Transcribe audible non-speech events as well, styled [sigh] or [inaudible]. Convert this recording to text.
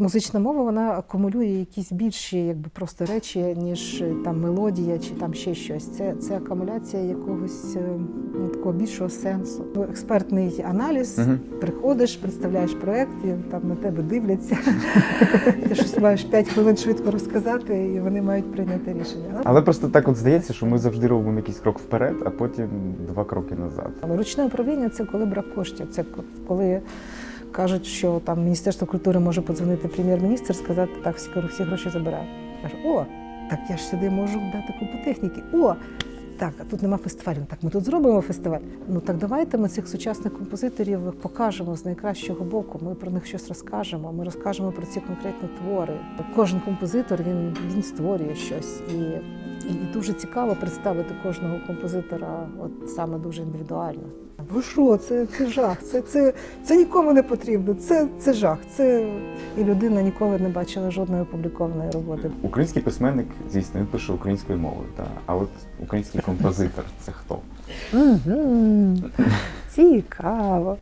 Музична мова вона акумулює якісь більші, якби просто речі, ніж е, там мелодія чи там ще щось. Це, це акумуляція якогось е, ну, такого більшого сенсу. Ну, експертний аналіз. Мгм. Приходиш, представляєш проект, і там на тебе дивляться. [laughs] Ти щось маєш 5 хвилин швидко розказати, і вони мають прийняти рішення. Але просто так от здається, що ми завжди робимо якийсь крок вперед, а потім два кроки назад. Але ручне управління це коли брак коштів. Це ко- коли кажуть, що там Міністерство культури може подзвонити прем'єр-міністр, сказати, так, всі, всі гроші забираю. Каже, о, так я ж сюди можу дати купу техніки. О, так, а тут нема фестивалю. Так, ми тут зробимо фестиваль. Ну так давайте ми цих сучасних композиторів покажемо з найкращого боку. Ми про них щось розкажемо. Ми розкажемо про ці конкретні твори. Кожен композитор він, він створює щось і. І, і дуже цікаво представити кожного композитора, от саме дуже індивідуально. Ви що, це, це жах, це, це, це нікому не потрібно, це, це жах. Це... І людина ніколи не бачила жодної опублікованої роботи. Український письменник, звісно, він пише українською мовою, та а от український композитор це хто? Цікаво.